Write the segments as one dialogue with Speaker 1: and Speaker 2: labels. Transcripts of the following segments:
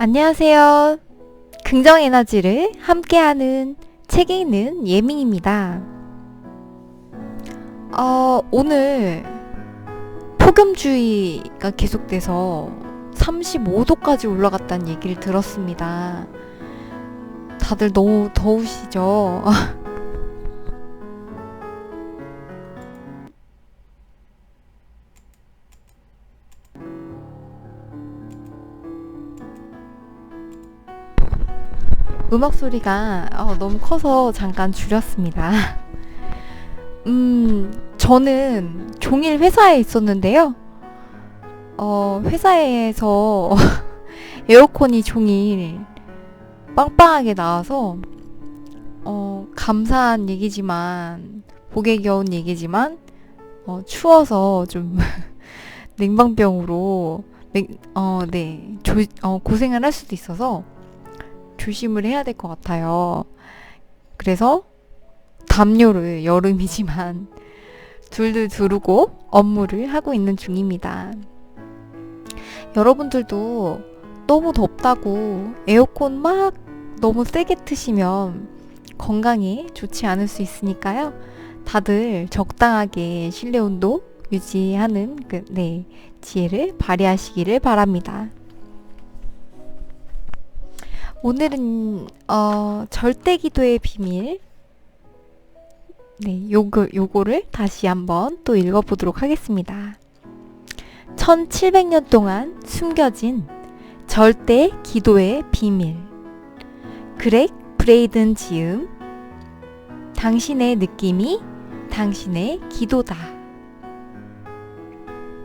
Speaker 1: 안녕하세요. 긍정 에너지를 함께하는 책 읽는 예밍입니다. 어, 오늘 폭염주의가 계속돼서 35도까지 올라갔다는 얘기를 들었습니다. 다들 너무 더우시죠? 음악 소리가 어, 너무 커서 잠깐 줄였습니다. 음, 저는 종일 회사에 있었는데요. 어, 회사에서 에어컨이 종일 빵빵하게 나와서 어, 감사한 얘기지만 복에 겨운 얘기지만 어, 추워서 좀 냉방병으로 냉, 어, 네, 조, 어, 고생을 할 수도 있어서 조심을 해야 될 것 같아요. 그래서 담요를 여름이지만 둘둘 두르고 업무를 하고 있는 중입니다. 여러분들도 너무 덥다고 에어컨 막 너무 세게 트시면 건강에 좋지 않을 수 있으니까요. 다들 적당하게 실내 온도 유지하는 그, 네, 지혜를 발휘하시기를 바랍니다. 오늘은 어, 절대 기도의 비밀 네, 요거 요거를 다시 한번 또 읽어 보도록 하겠습니다. 1700년 동안 숨겨진 절대 기도의 비밀. 그렉 브레이든 지음. 당신의 느낌이 당신의 기도다.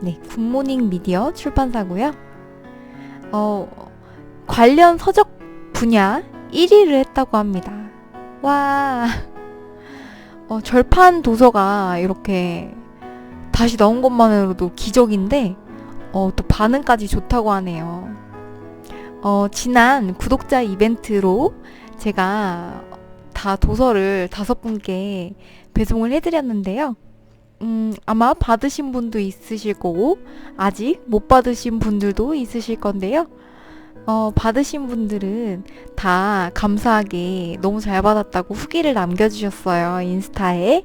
Speaker 1: 네, 굿모닝 미디어 출판사고요. 어, 관련 서적 분야 1위를 했다고 합니다. 와, 어, 절판 도서가 이렇게 다시 나온 것만으로도 기적인데, 어, 또 반응까지 좋다고 하네요. 어, 지난 구독자 이벤트로 제가 다 도서를 다섯 분께 배송을 해드렸는데요. 음, 아마 받으신 분도 있으실 거고, 아직 못 받으신 분들도 있으실 건데요. 어, 받으신 분들은 다 감사하게 너무 잘 받았다고 후기를 남겨주셨어요. 인스타에.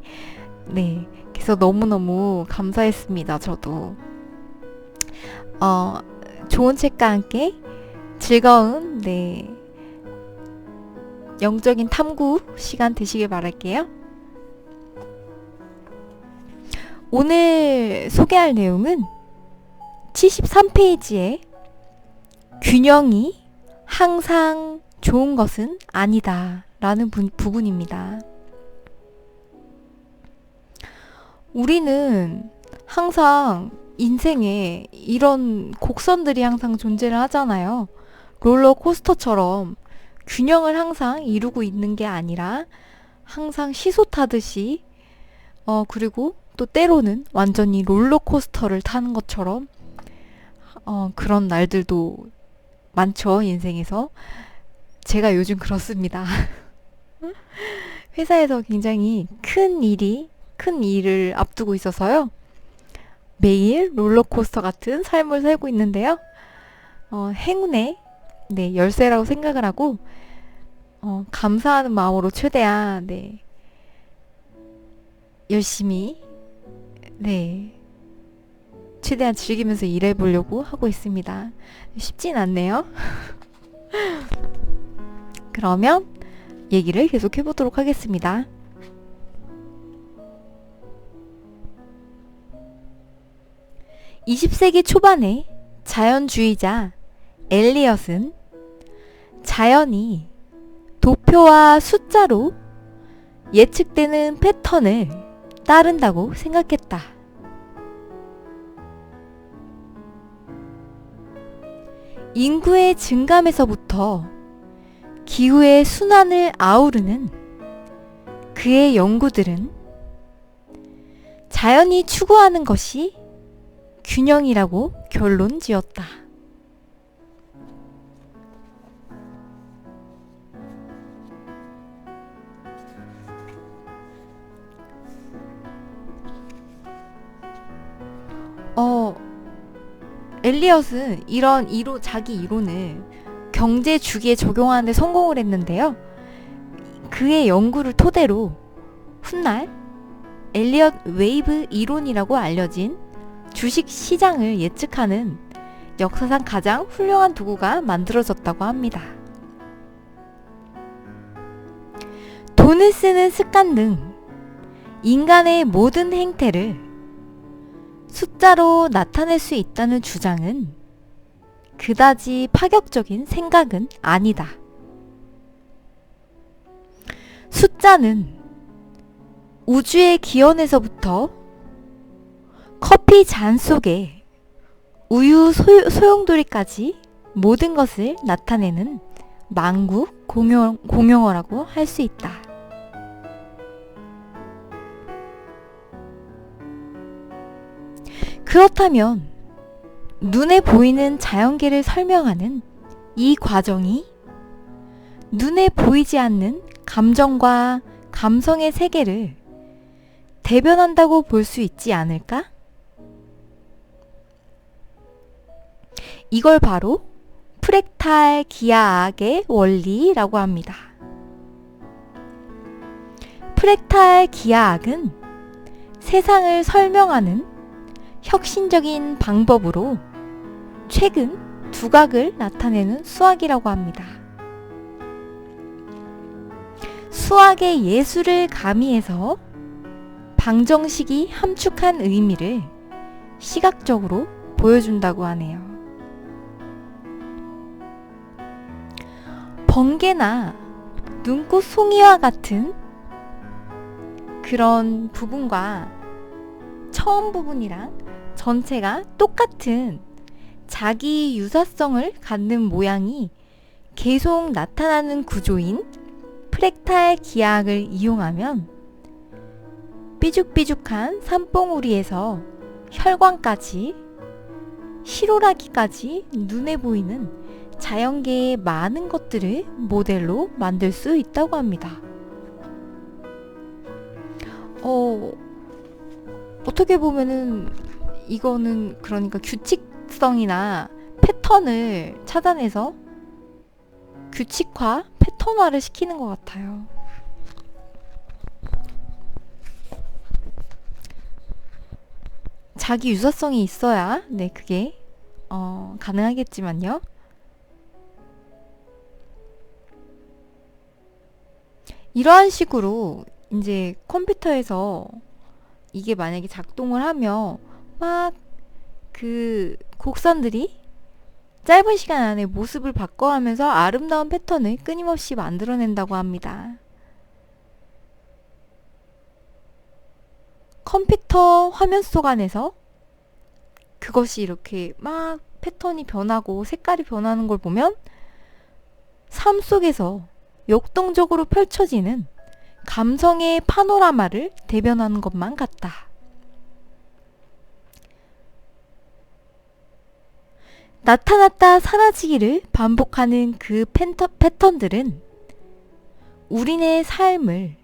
Speaker 1: 네. 그래서 너무너무 감사했습니다. 저도. 어, 좋은 책과 함께 즐거운, 네. 영적인 탐구 시간 되시길 바랄게요. 오늘 소개할 내용은 73페이지에 균형이 항상 좋은 것은 아니다. 라는 부, 부분입니다. 우리는 항상 인생에 이런 곡선들이 항상 존재를 하잖아요. 롤러코스터처럼 균형을 항상 이루고 있는 게 아니라 항상 시소 타듯이 어 그리고 또 때로는 완전히 롤러코스터를 타는 것처럼 어 그런 날들도 많죠, 인생에서. 제가 요즘 그렇습니다. 회사에서 굉장히 큰 일이, 큰 일을 앞두고 있어서요. 매일 롤러코스터 같은 삶을 살고 있는데요. 어, 행운의 네, 열쇠라고 생각을 하고, 어, 감사하는 마음으로 최대한, 네, 열심히, 네, 최대한 즐기면서 일해보려고 하고 있습니다. 쉽진 않네요. 그러면 얘기를 계속 해보도록 하겠습니다. (20세기) 초반에 자연주의자 엘리엇은 자연이 도표와 숫자로 예측되는 패턴을 따른다고 생각했다. 인구의 증감에서부터 기후의 순환을 아우르는 그의 연구들은 자연이 추구하는 것이 균형이라고 결론 지었다. 엘리엇은 이런 이론, 자기 이론을 경제 주기에 적용하는데 성공을 했는데요. 그의 연구를 토대로 훗날 엘리엇 웨이브 이론이라고 알려진 주식 시장을 예측하는 역사상 가장 훌륭한 도구가 만들어졌다고 합니다. 돈을 쓰는 습관 등 인간의 모든 행태를 숫자로 나타낼 수 있다는 주장은 그다지 파격적인 생각은 아니다. 숫자는 우주의 기원에서부터 커피 잔 속에 우유 소, 소용돌이까지 모든 것을 나타내는 만국 공용, 공용어라고 할 수 있다. 그렇다면 눈에 보이는 자연계를 설명하는 이 과정이 눈에 보이지 않는 감정과 감성의 세계를 대변한다고 볼 수 있지 않을까? 이걸 바로 프랙탈 기하학의 원리라고 합니다. 프랙탈 기하학은 세상을 설명하는 혁신적인 방법으로 최근 두각을 나타내는 수학이라고 합니다. 수학의 예술을 가미해서 방정식이 함축한 의미를 시각적으로 보여준다고 하네요. 번개나 눈꽃 송이와 같은 그런 부분과 처음 부분이랑 전체가 똑같은 자기 유사성을 갖는 모양이 계속 나타나는 구조인 프랙탈 기하학을 이용하면 삐죽삐죽한 산봉우리에서 혈관까지 실오라기까지 눈에 보이는 자연계의 많은 것들을 모델로 만들 수 있다고 합니다. 어, 어떻게 보면은 이거는 그러니까 규칙성이나 패턴을 찾아내서 규칙화, 패턴화를 시키는 것 같아요. 자기 유사성이 있어야 네 그게 어, 가능하겠지만요. 이러한 식으로 이제 컴퓨터에서 이게 만약에 작동을 하면 막 그 곡선들이 짧은 시간 안에 모습을 바꿔가면서 아름다운 패턴을 끊임없이 만들어낸다고 합니다. 컴퓨터 화면 속 안에서 그것이 이렇게 막 패턴이 변하고 색깔이 변하는 걸 보면 삶 속에서 역동적으로 펼쳐지는 감성의 파노라마를 대변하는 것만 같다. 나타났다 사라지기를 반복하는 그 펜터, 패턴들은 우리네 삶을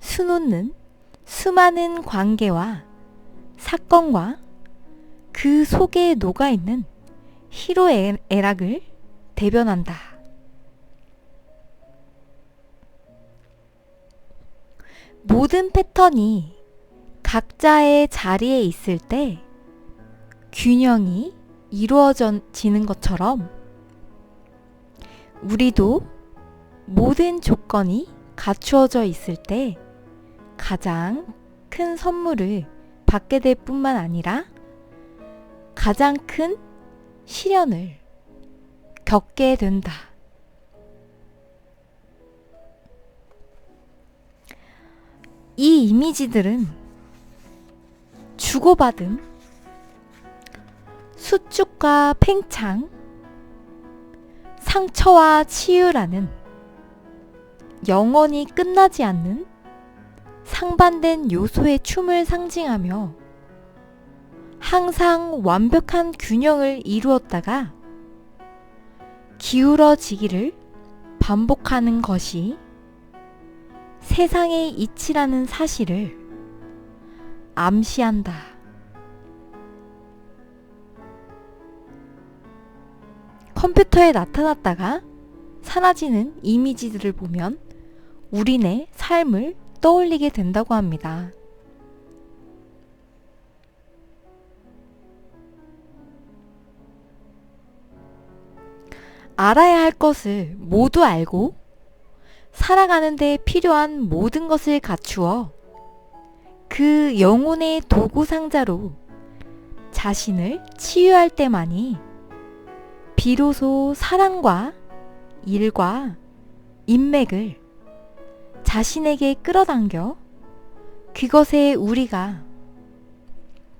Speaker 1: 수놓는 수많은 관계와 사건과 그 속에 녹아있는 희로애락을 대변한다. 모든 패턴이 각자의 자리에 있을 때 균형이 이루어지는 것처럼 우리도 모든 조건이 갖추어져 있을 때 가장 큰 선물을 받게 될 뿐만 아니라 가장 큰 시련을 겪게 된다. 이 이미지들은 주고받음, 수축과 팽창, 상처와 치유라는 영원히 끝나지 않는 상반된 요소의 춤을 상징하며 항상 완벽한 균형을 이루었다가 기울어지기를 반복하는 것이 세상의 이치라는 사실을 암시한다. 컴퓨터에 나타났다가 사라지는 이미지들을 보면 우리네 삶을 떠올리게 된다고 합니다. 알아야 할 것을 모두 알고 살아가는 데 필요한 모든 것을 갖추어 그 영혼의 도구 상자로 자신을 치유할 때만이 비로소 사랑과 일과 인맥을 자신에게 끌어당겨 그것에 우리가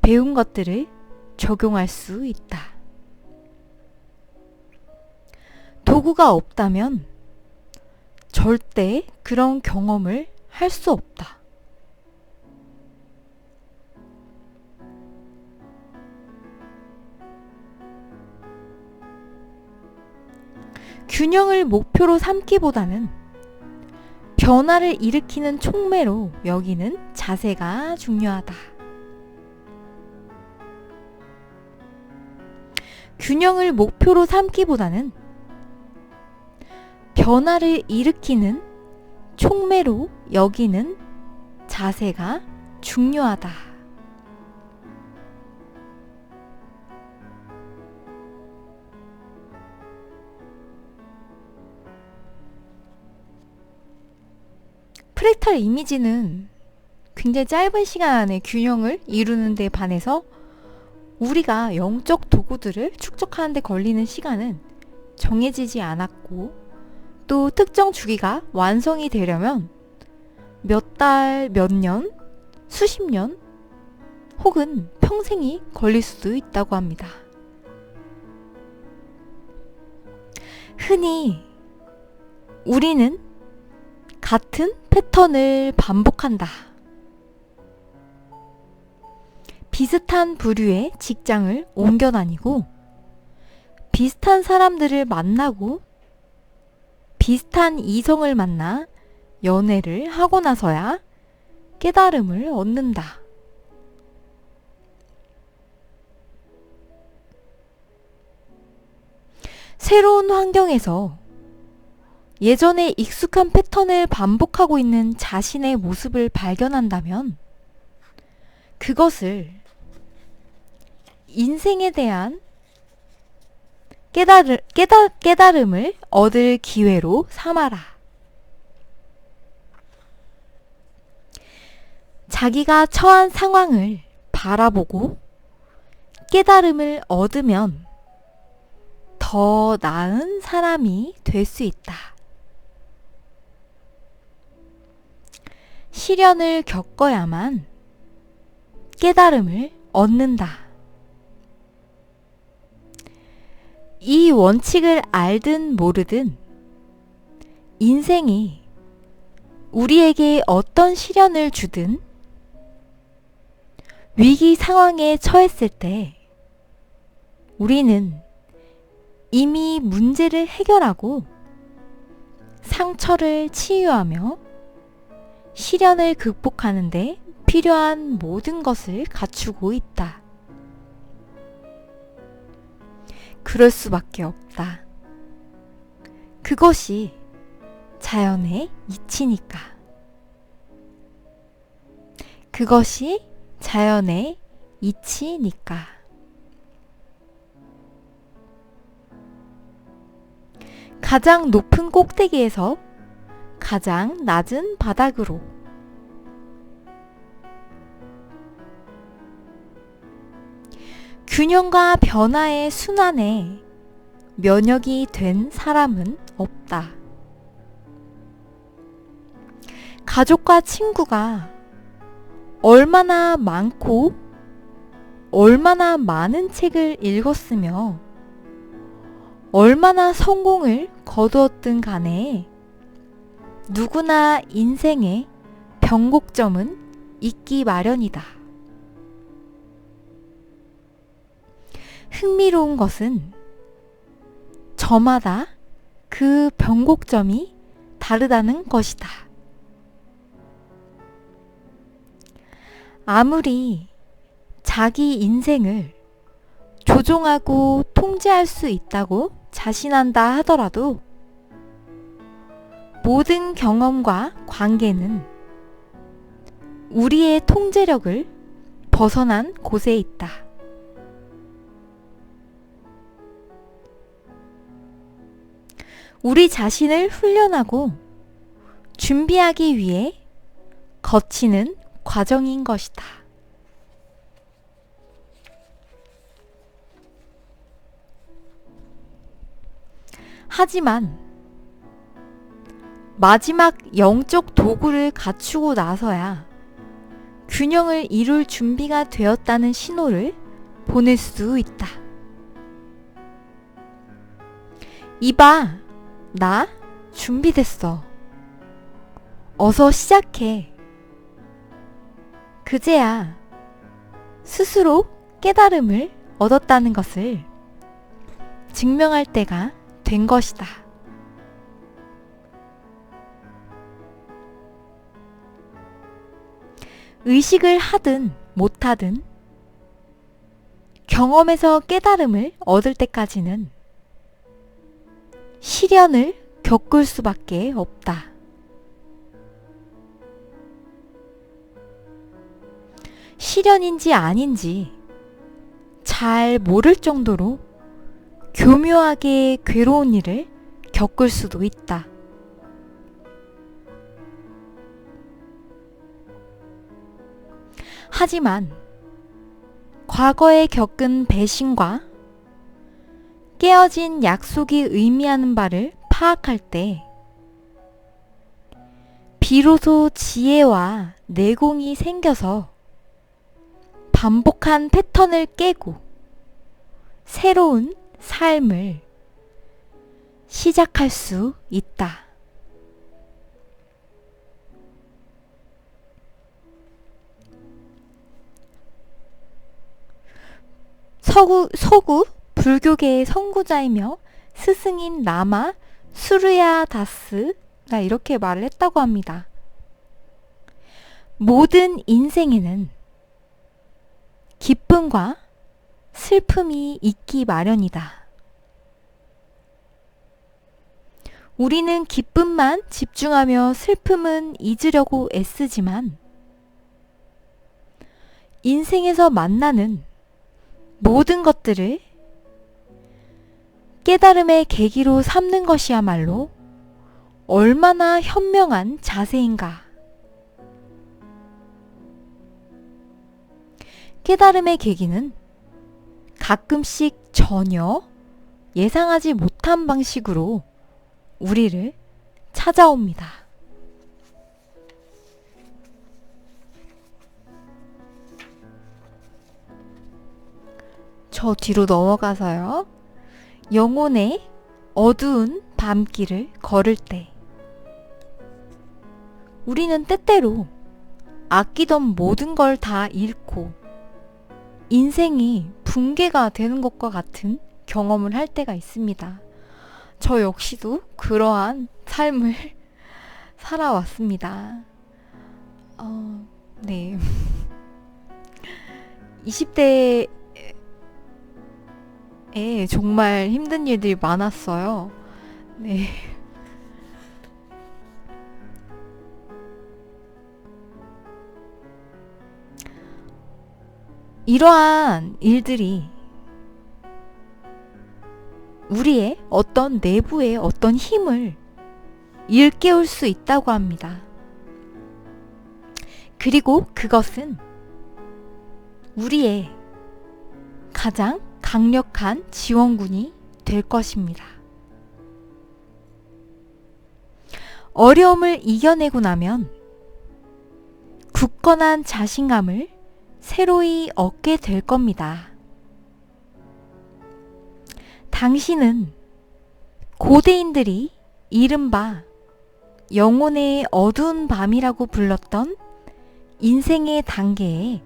Speaker 1: 배운 것들을 적용할 수 있다. 도구가 없다면 절대 그런 경험을 할 수 없다. 균형을 목표로 삼기보다는 변화를 일으키는 촉매로 여기는 자세가 중요하다. 균형을 목표로 삼기보다는 변화를 일으키는 촉매로 여기는 자세가 중요하다. 프랙탈 이미지는 굉장히 짧은 시간 안에 균형을 이루는 데 반해서 우리가 영적 도구들을 축적하는 데 걸리는 시간은 정해지지 않았고 또 특정 주기가 완성이 되려면 몇 달, 몇 년, 수십 년 혹은 평생이 걸릴 수도 있다고 합니다. 흔히 우리는 같은 패턴을 반복한다. 비슷한 부류의 직장을 옮겨 다니고 비슷한 사람들을 만나고 비슷한 이성을 만나 연애를 하고 나서야 깨달음을 얻는다. 새로운 환경에서 예전에 익숙한 패턴을 반복하고 있는 자신의 모습을 발견한다면 그것을 인생에 대한 깨달을, 깨달, 깨달음을 얻을 기회로 삼아라. 자기가 처한 상황을 바라보고 깨달음을 얻으면 더 나은 사람이 될 수 있다. 시련을 겪어야만 깨달음을 얻는다. 이 원칙을 알든 모르든 인생이 우리에게 어떤 시련을 주든 위기 상황에 처했을 때 우리는 이미 문제를 해결하고 상처를 치유하며 시련을 극복하는데 필요한 모든 것을 갖추고 있다. 그럴 수밖에 없다. 그것이 자연의 이치니까. 그것이 자연의 이치니까. 가장 높은 꼭대기에서 가장 낮은 바닥으로 균형과 변화의 순환에 면역이 된 사람은 없다. 가족과 친구가 얼마나 많고 얼마나 많은 책을 읽었으며 얼마나 성공을 거두었든 간에 누구나 인생에 변곡점은 있기 마련이다. 흥미로운 것은 저마다 그 변곡점이 다르다는 것이다. 아무리 자기 인생을 조종하고 통제할 수 있다고 자신한다 하더라도 모든 경험과 관계는 우리의 통제력을 벗어난 곳에 있다. 우리 자신을 훈련하고 준비하기 위해 거치는 과정인 것이다. 하지만 마지막 영적 도구를 갖추고 나서야 균형을 이룰 준비가 되었다는 신호를 보낼 수 있다. 이봐, 나 준비됐어. 어서 시작해. 그제야 스스로 깨달음을 얻었다는 것을 증명할 때가 된 것이다. 의식을 하든 못하든 경험에서 깨달음을 얻을 때까지는 시련을 겪을 수밖에 없다. 시련인지 아닌지 잘 모를 정도로 교묘하게 괴로운 일을 겪을 수도 있다. 하지만 과거에 겪은 배신과 깨어진 약속이 의미하는 바를 파악할 때 비로소 지혜와 내공이 생겨서 반복한 패턴을 깨고 새로운 삶을 시작할 수 있다. 서구, 서구 불교계의 선구자이며 스승인 라마 수르야 다스가 이렇게 말을 했다고 합니다. 모든 인생에는 기쁨과 슬픔이 있기 마련이다. 우리는 기쁨만 집중하며 슬픔은 잊으려고 애쓰지만 인생에서 만나는 모든 것들을 깨달음의 계기로 삼는 것이야말로 얼마나 현명한 자세인가. 깨달음의 계기는 가끔씩 전혀 예상하지 못한 방식으로 우리를 찾아옵니다. 저 뒤로 넘어가서요. 영혼의 어두운 밤길을 걸을 때 우리는 때때로 아끼던 모든 걸 다 잃고 인생이 붕괴가 되는 것과 같은 경험을 할 때가 있습니다. 저 역시도 그러한 삶을 살아왔습니다. 어, 네. 20대 에 정말 힘든 일들이 많았어요. 네. 이러한 일들이 우리의 어떤 내부의 어떤 힘을 일깨울 수 있다고 합니다. 그리고 그것은 우리의 가장 강력한 지원군이 될 것입니다. 어려움을 이겨내고 나면 굳건한 자신감을 새로이 얻게 될 겁니다. 당신은 고대인들이 이른바 영혼의 어두운 밤이라고 불렀던 인생의 단계에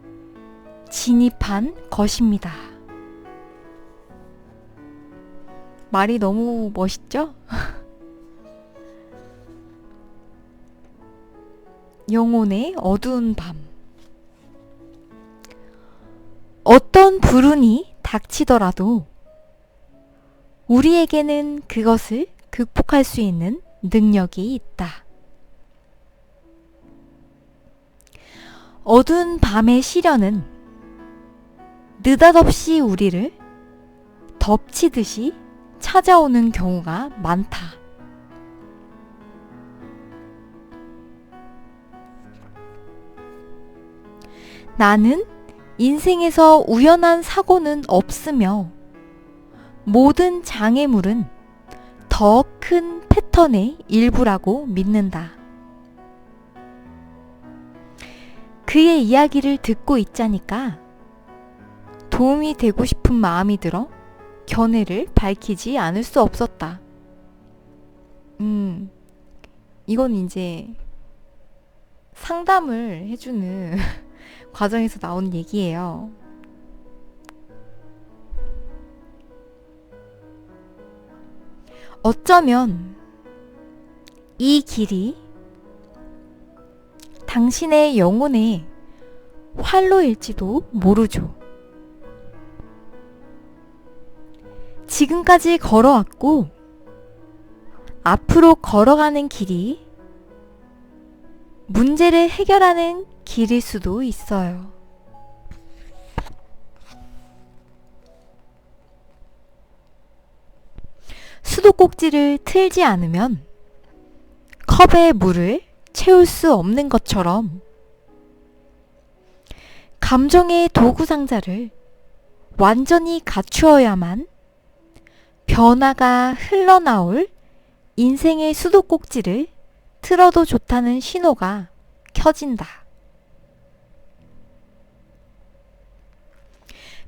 Speaker 1: 진입한 것입니다. 말이 너무 멋있죠? 영혼의 어두운 밤. 어떤 불운이 닥치더라도 우리에게는 그것을 극복할 수 있는 능력이 있다. 어두운 밤의 시련은 느닷없이 우리를 덮치듯이 찾아오는 경우가 많다. 나는 인생에서 우연한 사고는 없으며 모든 장애물은 더 큰 패턴의 일부라고 믿는다. 그의 이야기를 듣고 있자니까 도움이 되고 싶은 마음이 들어 견해를 밝히지 않을 수 없었다. 음, 이건 이제 상담을 해주는 과정에서 나온 얘기예요. 어쩌면 이 길이 당신의 영혼의 활로일지도 모르죠. 지금까지 걸어왔고, 앞으로 걸어가는 길이 문제를 해결하는 길일 수도 있어요. 수도꼭지를 틀지 않으면 컵에 물을 채울 수 없는 것처럼 감정의 도구 상자를 완전히 갖추어야만 변화가 흘러나올 인생의 수도꼭지를 틀어도 좋다는 신호가 켜진다.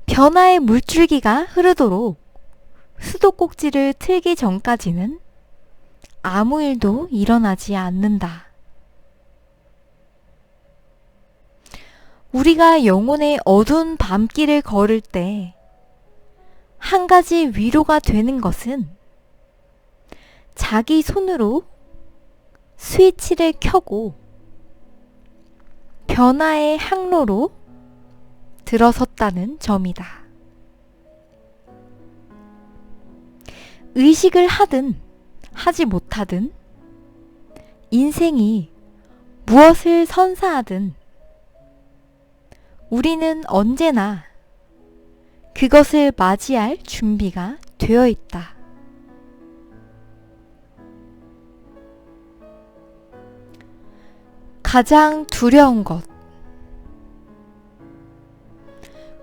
Speaker 1: 변화의 물줄기가 흐르도록 수도꼭지를 틀기 전까지는 아무 일도 일어나지 않는다. 우리가 영혼의 어두운 밤길을 걸을 때 한 가지 위로가 되는 것은 자기 손으로 스위치를 켜고 변화의 항로로 들어섰다는 점이다. 의식을 하든 하지 못하든 인생이 무엇을 선사하든 우리는 언제나 그것을 맞이할 준비가 되어 있다. 가장 두려운 것.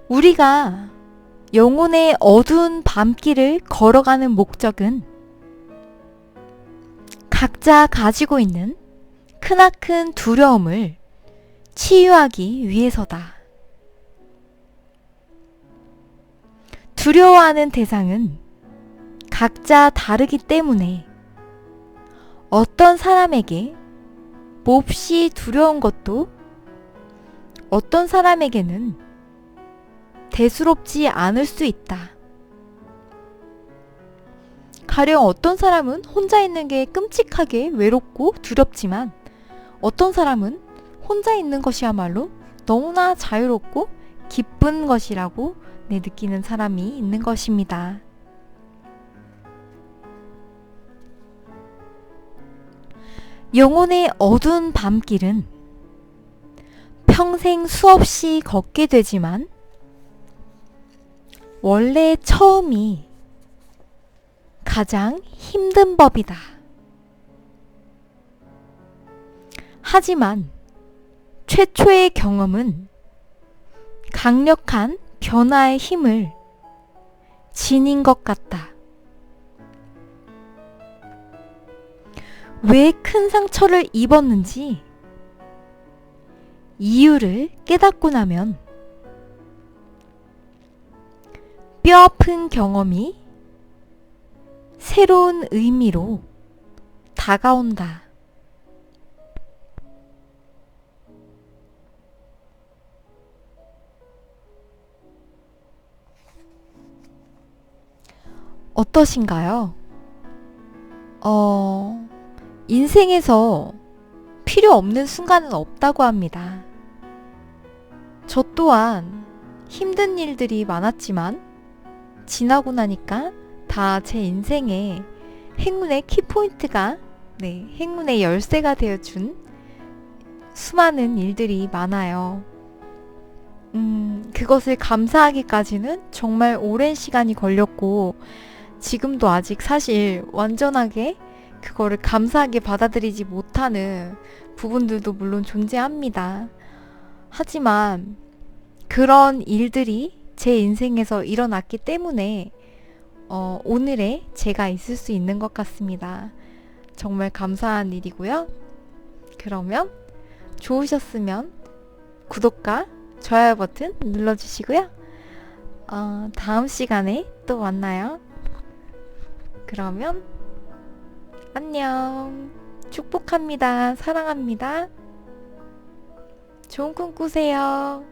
Speaker 1: 우리가 영혼의 어두운 밤길을 걸어가는 목적은 각자 가지고 있는 크나큰 두려움을 치유하기 위해서다. 두려워하는 대상은 각자 다르기 때문에 어떤 사람에게 몹시 두려운 것도 어떤 사람에게는 대수롭지 않을 수 있다. 가령 어떤 사람은 혼자 있는 게 끔찍하게 외롭고 두렵지만 어떤 사람은 혼자 있는 것이야말로 너무나 자유롭고 기쁜 것이라고 네, 느끼는 사람이 있는 것입니다. 영혼의 어두운 밤길은 평생 수없이 걷게 되지만 원래 처음이 가장 힘든 법이다. 하지만 최초의 경험은 강력한 변화의 힘을 지닌 것 같다. 왜 큰 상처를 입었는지 이유를 깨닫고 나면 뼈 아픈 경험이 새로운 의미로 다가온다. 어떠신가요? 어, 인생에서 필요 없는 순간은 없다고 합니다. 저 또한 힘든 일들이 많았지만 지나고 나니까 다 제 인생에 행운의 키포인트가, 네, 행운의 열쇠가 되어준 수많은 일들이 많아요. 음, 그것을 감사하기까지는 정말 오랜 시간이 걸렸고, 지금도 아직 사실 완전하게 그거를 감사하게 받아들이지 못하는 부분들도 물론 존재합니다. 하지만 그런 일들이 제 인생에서 일어났기 때문에 어, 오늘의 제가 있을 수 있는 것 같습니다. 정말 감사한 일이고요. 그러면 좋으셨으면 구독과 좋아요 버튼 눌러주시고요. 어, 다음 시간에 또 만나요. 그러면 안녕. 축복합니다. 사랑합니다. 좋은 꿈 꾸세요.